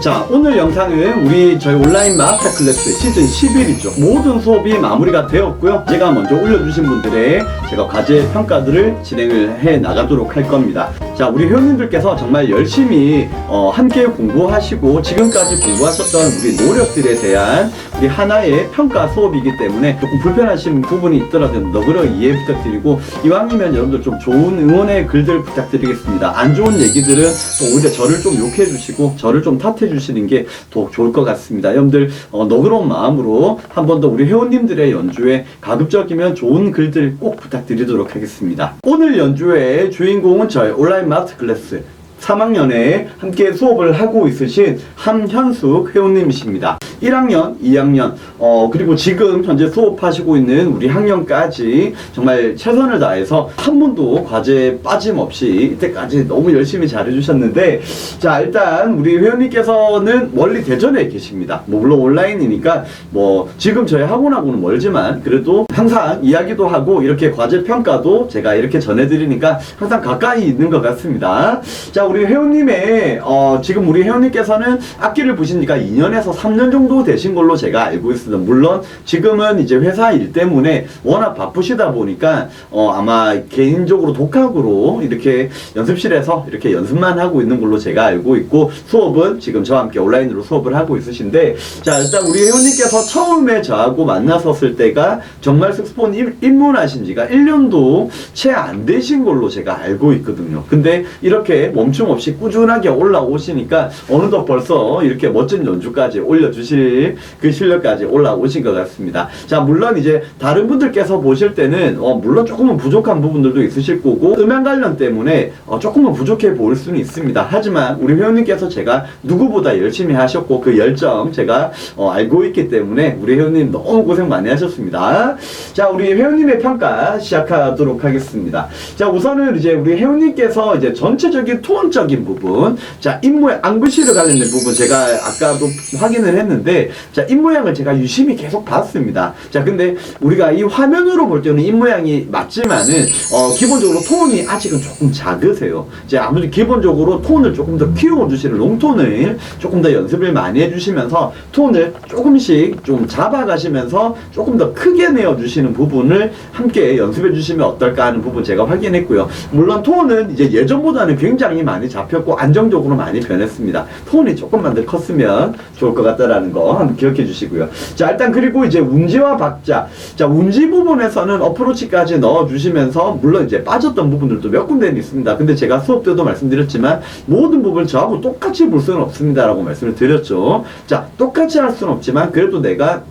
자 오늘 영상은 우리 저희 온라인 마스터 클래스 시즌 11이죠. 모든 수업이 마무리가 되었고요. 제가 먼저 올려주신 분들의 제가 과제 평가들을 진행을 해 나가도록 할 겁니다. 자 우리 회원님들께서 정말 열심히 어, 함께 공부하시고 지금까지 공부하셨던 우리 노력들에 대한 우리 하나의 평가 수업이기 때문에 조금 불편하신 부분이 있더라도 너그러 이해 부탁드리고 이왕이면 여러분들 좀 좋은 응원의 글들 부탁드리겠습니다. 안 좋은 얘기들은 또 오히려 저를 좀 욕해 주시고 저를 좀 탓해 주시는 게더 좋을 것 같습니다. 여러분들 어, 너그러운 마음으로 한 번 더 우리 회원님들의 연주에 가급적이면 좋은 글들 꼭 부탁드리도록 하겠습니다. 오늘 연주의 주인공은 저희 온라인 마스터 클래스 3학년에 함께 수업을 하고 있으신 함현숙 회원님이십니다. 1학년, 2학년, 어, 그리고 지금 현재 수업하시고 있는 우리 학년까지 정말 최선을 다해서 한 번도 과제 빠짐없이 이때까지 너무 열심히 잘해주셨는데, 자, 일단 우리 회원님께서는 멀리 대전에 계십니다. 뭐, 물론 온라인이니까, 뭐, 지금 저희 학원하고는 멀지만, 그래도 항상 이야기도 하고, 이렇게 과제 평가도 제가 이렇게 전해드리니까 항상 가까이 있는 것 같습니다. 자, 우리 회원님의, 어, 지금 우리 회원님께서는 악기를 보시니까 2년에서 3년 정도 되신 걸로 제가 알고 있습니다. 물론 지금은 이제 회사 일 때문에 워낙 바쁘시다 보니까, 어, 아마 개인적으로 독학으로 이렇게 연습실에서 이렇게 연습만 하고 있는 걸로 제가 알고 있고, 수업은 지금 저와 함께 온라인으로 수업을 하고 있으신데, 자, 일단 우리 회원님께서 처음에 저하고 만났었을 때가 정말 입- 입문하신 지가 1년도 채 안 되신 걸로 제가 알고 있거든요. 근데 이렇게 멈춤 없이 꾸준하게 올라오시니까 어느덧 벌써 이렇게 멋진 연주까지 올려주실 그 실력까지 올라오신 것 같습니다. 자, 물론 이제 다른 분들께서 보실 때는 어, 물론 조금은 부족한 부분들도 있으실 거고 음향 관련 때문에 어, 조금은 부족해 보일 수는 있습니다. 하지만 우리 회원님께서 제가 누구보다 열심히 하셨고 그 열정 제가 어, 알고 있기 때문에 우리 회원님 너무 고생 많이 하셨습니다. 자, 우리 회원님의 평가 시작하도록 하겠습니다. 자, 우선은 이제 우리 회원님께서 이제 전체적인 톤 적인 부분, 자, 입모양, 안구시를 관련된 부분 제가 아까도 확인을 했는데, 자, 입모양을 제가 유심히 계속 봤습니다. 자, 근데 우리가 이 화면으로 볼 때는 입모양이 맞지만은, 어, 기본적으로 톤이 아직은 조금 작으세요. 이제 아무래도 기본적으로 톤을 조금 더 키워주시는 롱톤을 조금 더 연습을 많이 해주시면서 톤을 조금씩 좀 잡아가시면서 조금 더 크게 내어주시는 부분을 함께 연습해 주시면 어떨까 하는 부분 제가 확인했고요. 물론 톤은 이제 예전보다는 굉장히 많이 잡혔고 안정적으로 많이 변했습니다. 톤이 조금만 더 컸으면 좋을 것 같다라는 거 한번 기억해 주시고요. 자, 일단 그리고 이제 운지와 박자. 자, 운지 부분에서는 어프로치까지 넣어 주시면서 물론 이제 빠졌던 부분들도 몇 군데는 있습니다. 근데 제가 수업 때도 말씀드렸지만 모든 부분을 저하고 똑같이 볼 수는 없습니다라고 말씀을 드렸죠. 자, 똑같이 할 수는 없지만 그래도 내가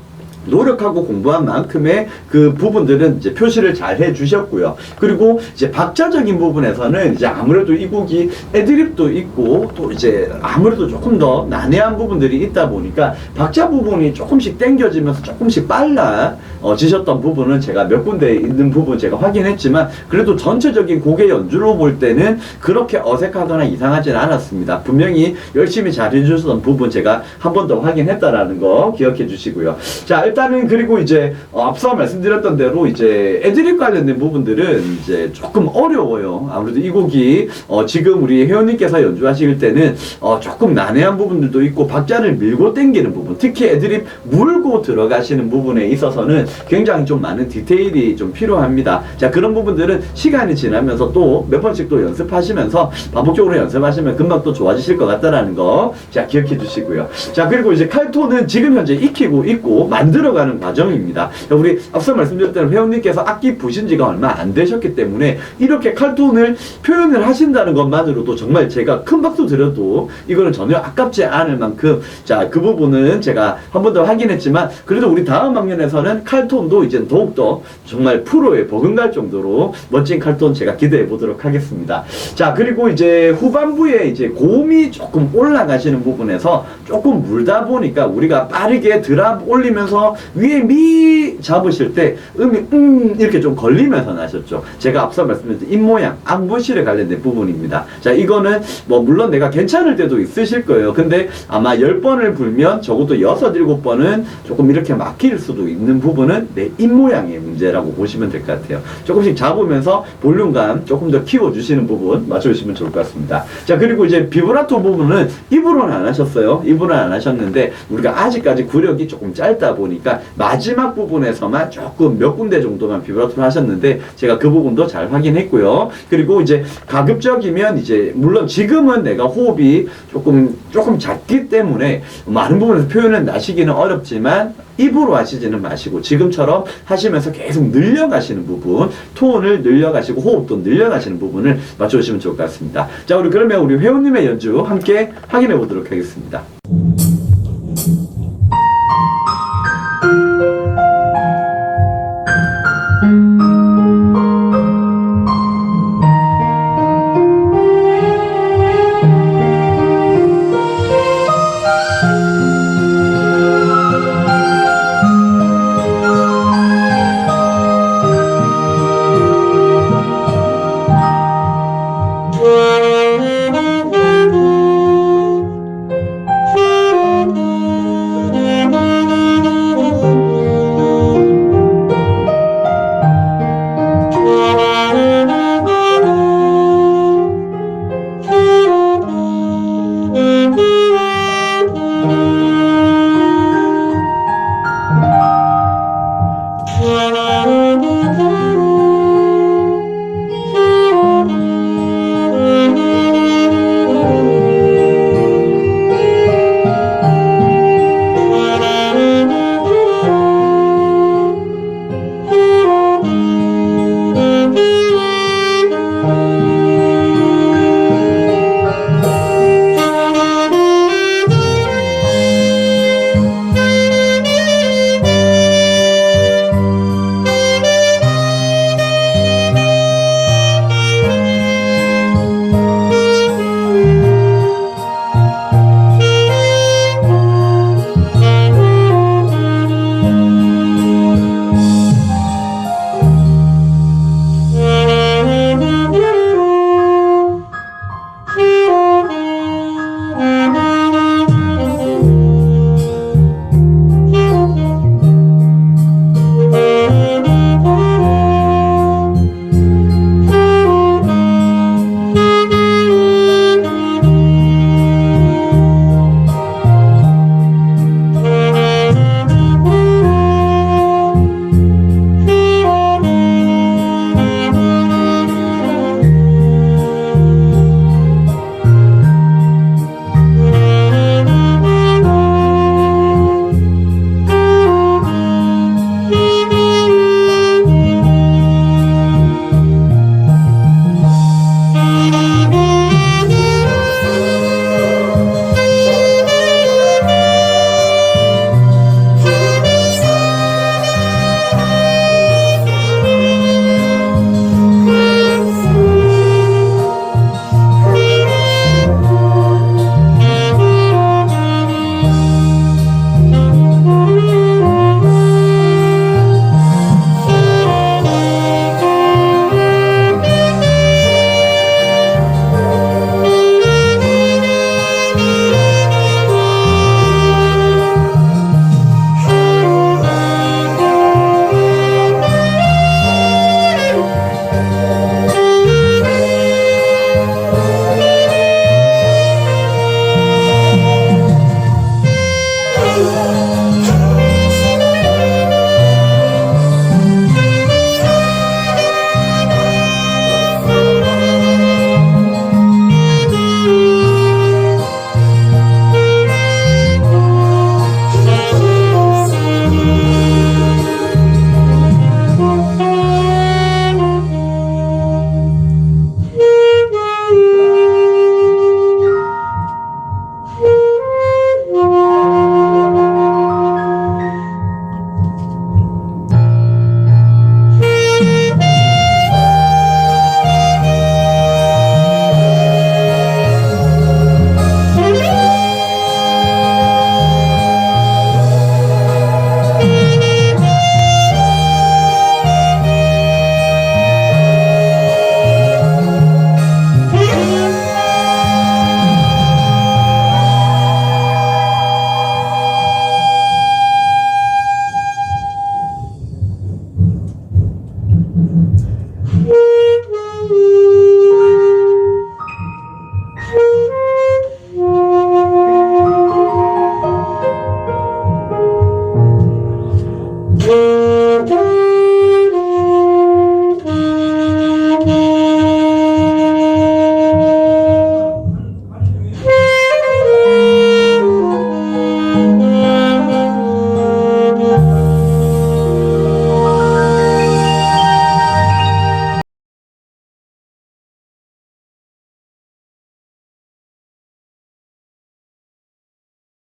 노력하고 공부한 만큼의 그 부분들은 이제 표시를 잘 해 주셨고요. 그리고 이제 박자적인 부분에서는 이제 아무래도 이 곡이 애드립도 있고 또 이제 아무래도 조금 더 난해한 부분들이 있다 보니까 박자 부분이 조금씩 땡겨지면서 조금씩 빨라 어, 지셨던 부분은 제가 몇 군데 있는 부분 제가 확인했지만 그래도 전체적인 곡의 연주로 볼 때는 그렇게 어색하거나 이상하진 않았습니다. 분명히 열심히 잘 해주셨던 부분 제가 한 번 더 확인했다라는 거 기억해 주시고요. 자, 일단은 그리고 이제 어, 앞서 말씀드렸던 대로 이제 애드립 관련된 부분들은 이제 조금 어려워요. 아무래도 이 곡이 어, 지금 우리 회원님께서 연주하실 때는 어, 조금 난해한 부분들도 있고 박자를 밀고 당기는 부분, 특히 애드립 물고 들어가시는 부분에 있어서는 굉장히 좀 많은 디테일이 좀 필요합니다. 자, 그런 부분들은 시간이 지나면서 또 몇 번씩 또 연습하시면서 반복적으로 연습하시면 금방 또 좋아지실 것 같다라는 거, 자, 기억해 주시고요. 자, 그리고 이제 칼톤은 지금 현재 익히고 있고 만들어가는 과정입니다. 자, 우리 앞서 말씀드렸던 회원님께서 악기 부신 지가 얼마 안 되셨기 때문에 이렇게 칼톤을 표현을 하신다는 것만으로도 정말 제가 큰 박수 드려도 이거는 전혀 아깝지 않을 만큼 자, 그 부분은 제가 한 번 더 확인했지만 그래도 우리 다음 학년에서는 칼 톤도 이제 더욱더 정말 프로에 버금갈 정도로 멋진 칼톤 제가 기대해 보도록 하겠습니다. 자, 그리고 이제 후반부에 이제 고음이 조금 올라가시는 부분에서 조금 물다 보니까 우리가 빠르게 드랍 올리면서 위에 미 잡으실 때 음이 음 이렇게 좀 걸리면서 나셨죠. 제가 앞서 말씀드린 입모양, 안부실에 관련된 부분입니다. 자, 이거는 뭐 물론 내가 괜찮을 때도 있으실 거예요. 근데 아마 10번을 불면 적어도 6, 7번은 조금 이렇게 막힐 수도 있는 부분 은 부분은 내입 모양의 문제라고 보시면 될 것 같아요. 조금씩 잡으면서 볼륨감 조금 더 키워주시는 부분 맞춰주시면 좋을 것 같습니다. 자, 그리고 이제 비브라토 부분은 입으로는 안 하셨어요. 입으로는 안 하셨는데 우리가 아직까지 구력이 조금 짧다 보니까 마지막 부분에서만 조금 몇 군데 정도만 비브라토를 하셨는데 제가 그 부분도 잘 확인했고요. 그리고 이제 가급적이면 이제 물론 지금은 내가 호흡이 조금 조금 작기 때문에 많은 부분에서 표현은 나시기는 어렵지만 입으로 하시지는 마시고 지금처럼 하시면서 계속 늘려가시는 부분 톤을 늘려가시고 호흡도 늘려가시는 부분을 맞춰주시면 좋을 것 같습니다. 자 우리 그러면 우리 회원님의 연주 함께 확인해 보도록 하겠습니다.